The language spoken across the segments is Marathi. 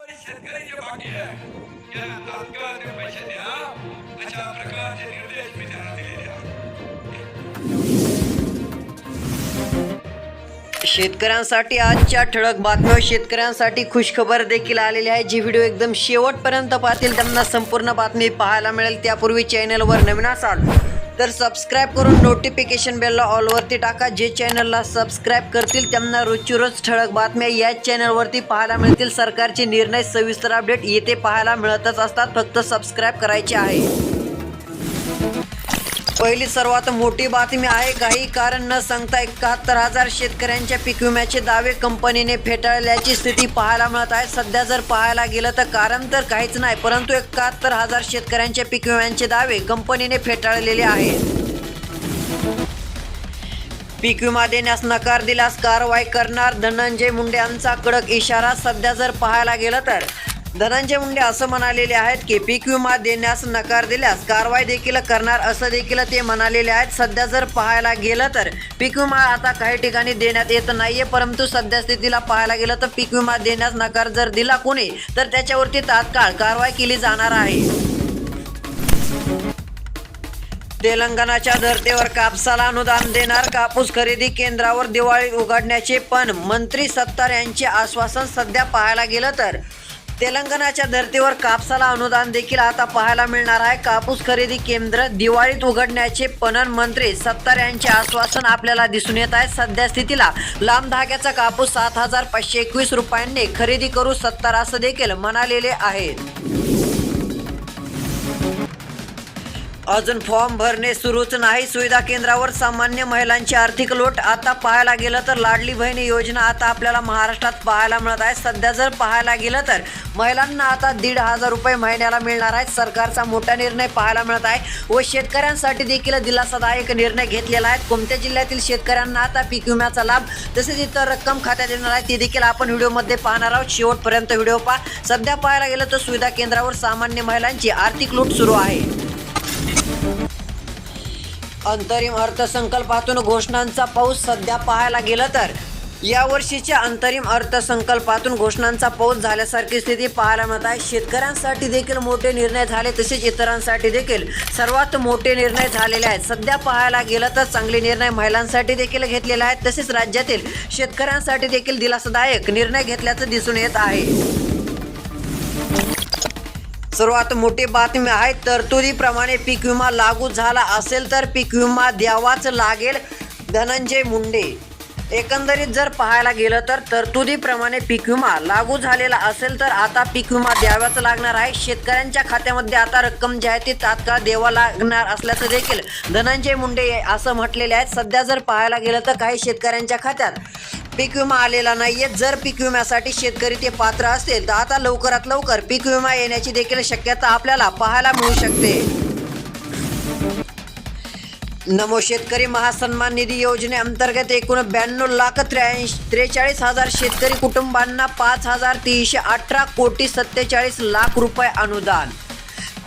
शेतकऱ्याचे बाकी आहे त्यांना तात्काळ पैसे द्या. अशा प्रकारचे निर्देश मी त्यांना दिलेले शेतकऱ्यांसाठी आजच्या ठळक बातम्या शेतकऱ्यांसाठी खुशखबर देखील आलेली आहे. जी व्हिडिओ एकदम शेवटपर्यंत पाहतील त्यांना संपूर्ण बातमी पाहायला मिळेल. त्यापूर्वी चॅनलवर नवीन असाल तर सबस्क्राईब करून नोटिफिकेशन बेलला ऑलवरती टाका. जे चॅनलला सबस्क्राईब करतील त्यांना रोजची रोज ठळक बातम्या याच चॅनलवरती पाहायला मिळतील. सरकारचे निर्णय सविस्तर अपडेट येथे पाहायला मिळतच असतात. फक्त सबस्क्राईब करायचे आहे. पहिली सर्वात मोठी बातमी आहे. काही कारण न सांगता एकाहत्तर हजार शेतकऱ्यांच्या पीक विम्याचे दावे कंपनीने फेटाळल्याची स्थिती पाहायला मिळत आहे. सध्या जर पाहायला गेलं तर कारण तर काहीच नाही परंतु एकाहत्तर हजार शेतकऱ्यांच्या पीक विम्यांचे दावे कंपनीने फेटाळलेले आहे पीक विमा देण्यास नकार दिल्यास कारवाई करणार धनंजय मुंडे यांचा कडक इशारा सध्या जर पाहायला गेलं तर. धनंजय मुंडे असं म्हणालेले आहेत की पीक विमा देण्यास नकार दिल्यास कारवाई देखील करणार असं देखील ते म्हणालेले आहेत. सध्या जर पाहायला गेलं तर पीक विमा आता काही ठिकाणी देण्यात येत नाहीये परंतु सध्या स्थितीला पाहायला गेलं तर पीक विमा देण्यास नकार जर दिला कोणी तर त्याच्यावरती तात्काळ कारवाई केली जाणार आहे. तेलंगणाच्या धर्तीवर कापसाला अनुदान देणार कापूस खरेदी केंद्रावर दिवाळी उघडण्याचे पण मंत्री सत्तार यांचे आश्वासन सध्या पाहायला गेलं तर तेलंगणाच्या धर्तीवर कापसाला अनुदान देखील आता पाहायला मिळणार आहे. कापूस खरेदी केंद्र दिवाळीत उघडण्याचे पणन मंत्री सत्तार यांचे आश्वासन आपल्याला दिसून येत आहे. सध्या स्थितीला लांब धाग्याचा कापूस सात हजार पाचशे एकवीस रुपयांनी खरेदी करू सत्तार असं देखील म्हणालेले आहेत. अजून फॉर्म भरणे सुरूच नाही. सुविधा केंद्रावर सामान्य महिलांची आर्थिक लोट आता पाहायला गेलं तर लाडली बहिणी योजना आता आपल्याला महाराष्ट्रात पाहायला मिळत आहे. सध्या जर पाहायला गेलं तर महिलांना आता दीड हजार रुपये महिन्याला मिळणार आहे सरकारचा मोठा निर्णय पाहायला मिळत आहे व शेतकऱ्यांसाठी देखील दिलासादायक निर्णय घेतलेला आहे. कोणत्या जिल्ह्यातील शेतकऱ्यांना आता पीक विम्याचा लाभ तसेच इतर रक्कम खात्यात येणार आहे ती देखील आपण व्हिडिओमध्ये पाहणार आहोत. शेवटपर्यंत व्हिडिओ पहा. सध्या पाहायला गेलं तर सुविधा केंद्रावर सामान्य महिलांची आर्थिक लूट सुरू आहे. अंतरिम अर्थसंकल्पातून घोषणांचा पाऊस सध्या पाहायला गेलं तर या वर्षीच्या अंतरिम अर्थसंकल्पातून घोषणांचा पाऊस झाल्यासारखी स्थिती पाहायला मिळत आहे. शेतकऱ्यांसाठी देखील मोठे निर्णय झाले तसेच इतरांसाठी देखील सर्वात मोठे निर्णय झालेले आहेत. सध्या पाहायला गेलं तर चांगले निर्णय महिलांसाठी देखील घेतलेले आहेत तसेच राज्यातील शेतकऱ्यांसाठी देखील दिलासादायक निर्णय घेतल्याचं दिसून येत आहे. सर्वात मोठी बातमी आहे तरतुदीप्रमाणे पीक विमा लागू झाला असेल तर पीक विमा द्यावाच लागेल धनंजय मुंडे. एकंदरीत जर पाहायला गेलं तर तरतुदीप्रमाणे पीक विमा लागू झालेला असेल तर आता पीक विमा द्यावाच लागणार आहे. शेतकऱ्यांच्या खात्यामध्ये आता रक्कम जी आहे ती तात्काळ द्यावा लागणार असल्याचं देखील धनंजय मुंडे असं म्हटलेले आहेत. सध्या जर पाहायला गेलं तर काही शेतकऱ्यांच्या खात्यात पीक विमा आलेला नाहीये. जर पीक विम्यासाठी शेतकरी ते पात्र असतील तर आता लवकरात लवकर पीक विमा येण्याची देखील शक्यता आपल्याला पाहायला मिळू शकते. नमो शेतकरी महासन्मान निधी योजनेअंतर्गत एकूण ब्याण्णव लाख त्र्याऐंशी त्रेचाळीस हजार शेतकरी कुटुंबांना पाच हजार तीनशे अठरा कोटी सत्तेचाळीस लाख रुपये अनुदान.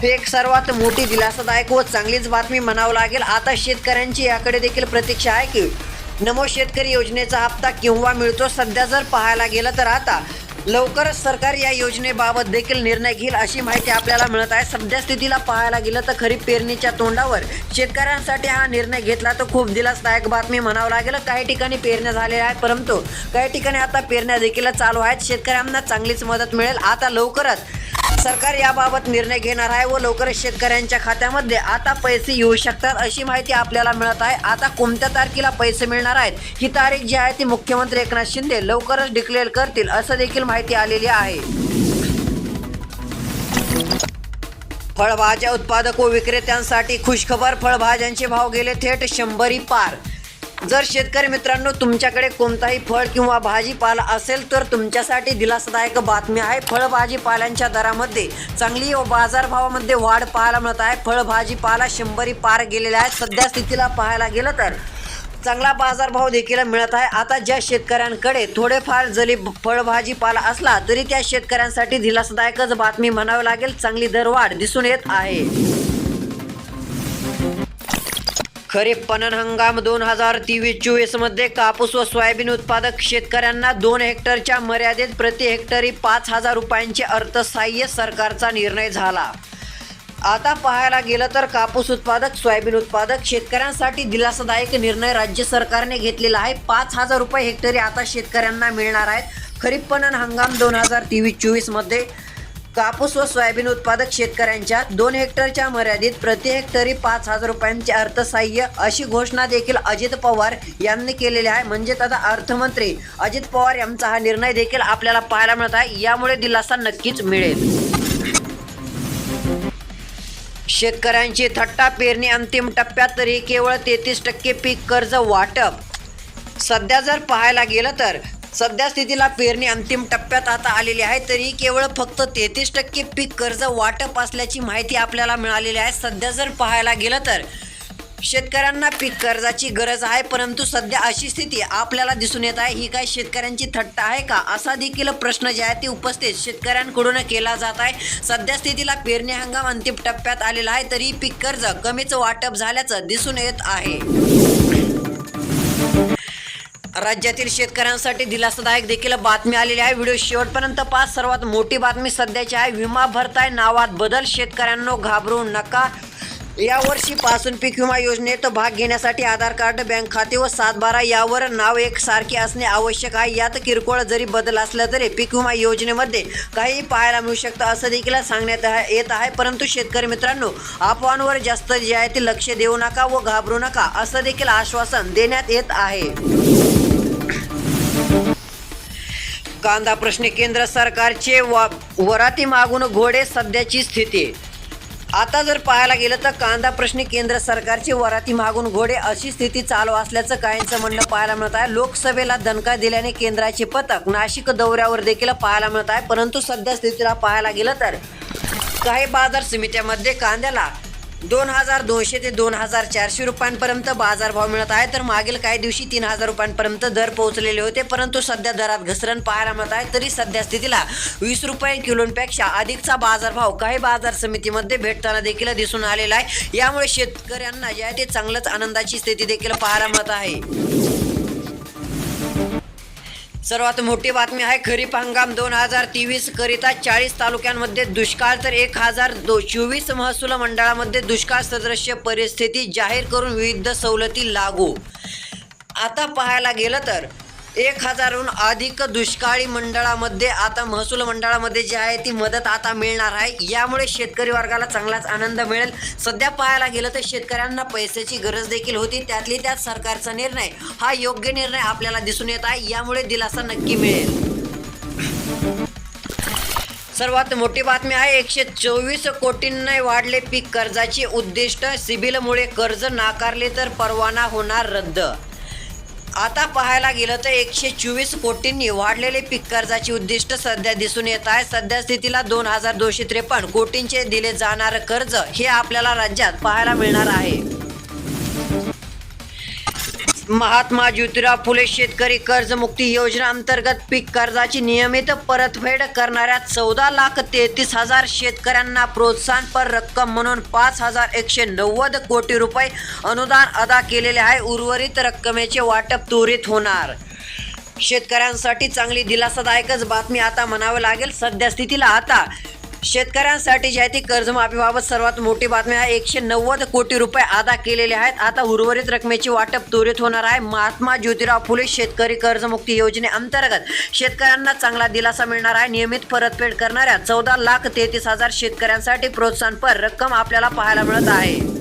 एक सर्वात मोठी दिलासादायक व चांगलीच बातमी म्हणावं लागेल. आता शेतकऱ्यांची याकडे देखील प्रतीक्षा आहे की नमो शेतकरी योजनेचा हप्ता केव्हा मिळतो सध्या जर पाहायला गेलं तर आता लवकरच सरकार या योजनेबाबत देखील निर्णय घेईल अशी माहिती आपल्याला मिळत आहे. सध्या स्थितीला पाहायला गेलं तर खरीप पेरणीच्या तोंडावर शेतकऱ्यांसाठी हा निर्णय घेतला तर खूप दिलासदायक बातमी म्हणावं लागेल. काही ठिकाणी पेरण्या झालेल्या आहेत परंतु काही ठिकाणी आता पेरण्या देखील चालू आहेत. शेतकऱ्यांना चांगलीच मदत मिळेल. आता लवकरच सरकार याबाबत निर्णय घेणार आहे व लवकरच शेतकऱ्यांच्या खात्यामध्ये आता पैसे येऊ शकतात अशी माहिती आपल्याला मिळत आहे. आता कोणत्या तारखेला पैसे मिळणार आहेत? ही तारीख जी आहे ती मुख्यमंत्री एकनाथ शिंदे लवकरच डिक्लेअर करतील असं देखील माहिती आलेली आहे. फळभाज्या उत्पादक व विक्रेत्यांसाठी खुशखबर फळभाज्यांचे भाव गेले थेट शंभरी पार. जर शेतकरी मित्रांनो तुमच्याकडे कोणताही फळ किंवा भाजीपाला असेल तर तुमच्यासाठी दिलासादायक बातमी आहे. फळभाजीपाल्यांच्या दरामध्ये चांगली व बाजारभावामध्ये वाढ पाहायला मिळत आहे. फळभाजीपाला शंभरी पार गेलेला आहे सध्या स्थितीला पाहायला गेलं तर चांगला बाजारभाव देखील मिळत आहे. आता ज्या शेतकऱ्यांकडे थोडेफार जरी फळभाजीपाला असला तरी त्या शेतकऱ्यांसाठी दिलासादायकच बातमी म्हणावी लागेल. चांगली दरवाढ दिसून येत आहे. खरीप पणन हंगाम दोन हजार तेवीस चोवीसमध्ये कापूस व सोयाबीन उत्पादक शेतकऱ्यांना दोन हेक्टरच्या मर्यादेत प्रति हेक्टरी पाच हजार रुपयांचे अर्थसहाय्य सरकारचा निर्णय झाला. आता पाहायला गेलं तर कापूस उत्पादक सोयाबीन उत्पादक शेतकऱ्यांसाठी दिलासादायक निर्णय राज्य सरकारने घेतलेला आहे. पाच हजार रुपये हेक्टरी आता शेतकऱ्यांना मिळणार आहेत. खरीप पणन हंगाम दोन हजार तेवीस चोवीसमध्ये कापूस व सोयाबीन उत्पादक शेतकऱ्यांच्या दोन हेक्टरच्या मर्यादित प्रति हेक्टरी पाच हजार रुपयांचे अर्थसहाय्य अशी घोषणा देखील अजित पवार यांनी केलेली आहे. म्हणजे आता अर्थमंत्री अजित पवार यांचा हा निर्णय देखील आपल्याला पाहायला मिळत आहे. यामुळे दिलासा नक्कीच मिळेल. शेतकऱ्यांची थट्टा पेरणी अंतिम टप्प्यात तरी केवळ तेहतीस टक्के पीक कर्ज वाटप. सध्या जर पाहायला गेलं तर सध्या स्थितीला पेरणी अंतिम टप्प्यात आता आलेली आहे तरी केवळ फक्त तेहतीस टक्के पीक कर्ज वाटप असल्याची माहिती आपल्याला मिळालेली आहे. सध्या जर पाहायला गेलं तर शेतकऱ्यांना पीक कर्जाची गरज आहे परंतु सध्या अशी स्थिती आपल्याला दिसून येत आहे. ही काय शेतकऱ्यांची थट्टा आहे का? असा देखील प्रश्न जे आहे ते उपस्थित शेतकऱ्यांकडून केला जात आहे. सध्या स्थितीला पेरणी हंगाम अंतिम टप्प्यात आलेला आहे तरी पीक कर्ज कमीच वाटप झाल्याचं दिसून येत आहे. राज्यातील शेतकऱ्यांसाठी दिलासादायक देखील बातमी आलेली आहे. व्हिडिओ शेवटपर्यंत पाच सर्वात मोठी बातमी सध्याची आहे. विमा भरताय नावात बदल. शेतकऱ्यांनो घाबरू नका. यावर्षीपासून पीक विमा योजनेत भाग घेण्यासाठी आधार कार्ड बँक खाते व सातबारा यावर नाव एक सारखे असणे आवश्यक आहे. यात किरकोळ जरी बदल असला तरी पीक विमा योजनेमध्ये काही पाहायला मिळू शकतं असं देखील सांगण्यात येत आहे. परंतु शेतकरी मित्रांनो अफवांवर जास्त जे आहे ते लक्ष देऊ नका व घाबरू नका असं देखील आश्वासन देण्यात येत आहे. कांदा प्रश्नी केंद्र सरकारचे वा वराती मागून घोडे सध्याची स्थिती. आता जर पाहायला गेलं तर कांदा प्रश्नी केंद्र सरकारचे वराती मागून घोडे अशी स्थिती चालू असल्याचं काहींचं म्हणणं पाहायला मिळत आहे. लोकसभेला दणका दिल्याने केंद्राचे पथक नाशिक दौऱ्यावर देखील पाहायला मिळत आहे. परंतु सध्या स्थितीला पाहायला गेलं तर काही बाजार समित्यामध्ये कांद्याला दोन हजार दोनशे ते दोन हजार चारशे रुपयांपर्यंत बाजारभाव मिळत आहे. तर मागील काही दिवशी तीन हजार रुपयांपर्यंत दर पोहोचलेले होते. परंतु सध्या दरात घसरण पाहायला मिळत आहे. तरी सध्या स्थितीला वीस रुपये किलोंपेक्षा अधिकचा बाजारभाव काही बाजार समितीमध्ये भेटताना देखील दिसून आलेला आहे. यामुळे शेतकऱ्यांना जे आहे ते चांगलंच आनंदाची स्थिती देखील पाहायला मिळत आहे. सर्वात मोठी बातमी आहे खरीप हंगाम दोन हजार तेवीस करिता चाळीस तालुक्यांमध्ये दुष्काळ. तर एक हजार दो चोवीस महसूल मंडळामध्ये दुष्काळ सदृश्य परिस्थिती जाहीर करून विविध सवलती लागू. आता पाहायला गेलं तर एक हजारहून अधिक दुष्काळी मंडळामध्ये आता महसूल मंडळामध्ये जी आहे ती मदत आता मिळणार आहे. यामुळे शेतकरी वर्गाला चांगलाच आनंद मिळेल. सध्या पाहायला गेलं तर शेतकऱ्यांना पैशाची गरज देखील होती. त्यातली त्यात सरकारचा निर्णय हा योग्य निर्णय आपल्याला दिसून येत आहे. यामुळे दिलासा नक्की मिळेल. सर्वात मोठी बातमी आहे एकशे चोवीस कोटींना वाढले पीक कर्जाचे उद्दिष्ट. सिबिलमुळे कर्ज नाकारले तर परवाना होणार रद्द. आता पाहायला गेलं तर एकशे चोवीस कोटींनी वाढलेले पीक कर्जाची उद्दिष्ट सध्या दिसून येत आहे. सध्या स्थितीला दोन हजार दोनशे त्रेपन्न कोटींचे दिले जाणारं कर्ज हे आपल्याला राज्यात पाहायला मिळणार आहे. महात्मा ज्योतिराव फुले शेतकरी कर्जमुक्ती योजना अंतर्गत पीक कर्जाची नियमित परतफेड करणाऱ्या चौदा लाख तेहतीस हजार शेतकऱ्यांना प्रोत्साहनपर रक्कम म्हणून पाच हजार एकशे नव्वद कोटी रुपये अनुदान अदा केलेले आहे. उर्वरित रक्कमेचे वाटप त्वरित होणार. शेतकऱ्यांसाठी चांगली दिलासादायकच बातमी आता म्हणावं लागेल. सध्या स्थितीला आता शेतकऱ्यांसाठी जी आहे ती कर्जमाफीबाबत सर्वात मोठी बातमी आहे. एकशे नव्वद कोटी रुपये अदा केलेले आहेत. आता उर्वरित रकमेची वाटप त्वरित होणार आहे. महात्मा ज्योतिराव फुले शेतकरी कर्जमुक्ती योजनेअंतर्गत शेतकऱ्यांना चांगला दिलासा मिळणार आहे. नियमित परतफेड करणाऱ्या चौदा लाख तेहतीस हजार शेतकऱ्यांसाठी प्रोत्साहनपर रक्कम आपल्याला पाहायला मिळत आहे.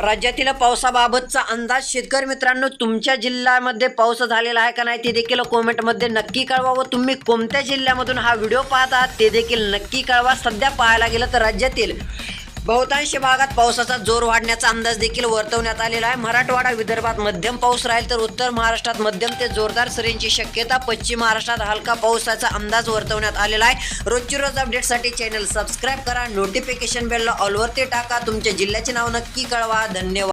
राज्यातील पावसाबाबतचा अंदाज शेतकरी मित्रांनो तुमच्या जिल्ह्यामध्ये पाऊस झालेला आहे का नाही ते देखील कॉमेंटमध्ये नक्की कळवा व तुम्ही कोणत्या जिल्ह्यामधून हा व्हिडिओ पाहत आहात ते देखील नक्की कळवा. सध्या पाहायला गेलं तर राज्यातील बहुतांश भागात पावसाचा जोर वाढण्याचा अंदाज देखील वर्तवण्यात आलेला आहे. मराठवाडा विदर्भात मध्यम पाऊस राहील तर उत्तर महाराष्ट्रात मध्यम ते जोरदार सरींची शक्यता पश्चिम महाराष्ट्रात हलका पावसाचा अंदाज वर्तवण्यात आलेला आहे. रोजची रोज अपडेटसाठी चॅनल सबस्क्राईब करा नोटिफिकेशन बेलला ऑलवरती टाका. तुमच्या जिल्ह्याचे नाव नक्की कळवा. धन्यवाद.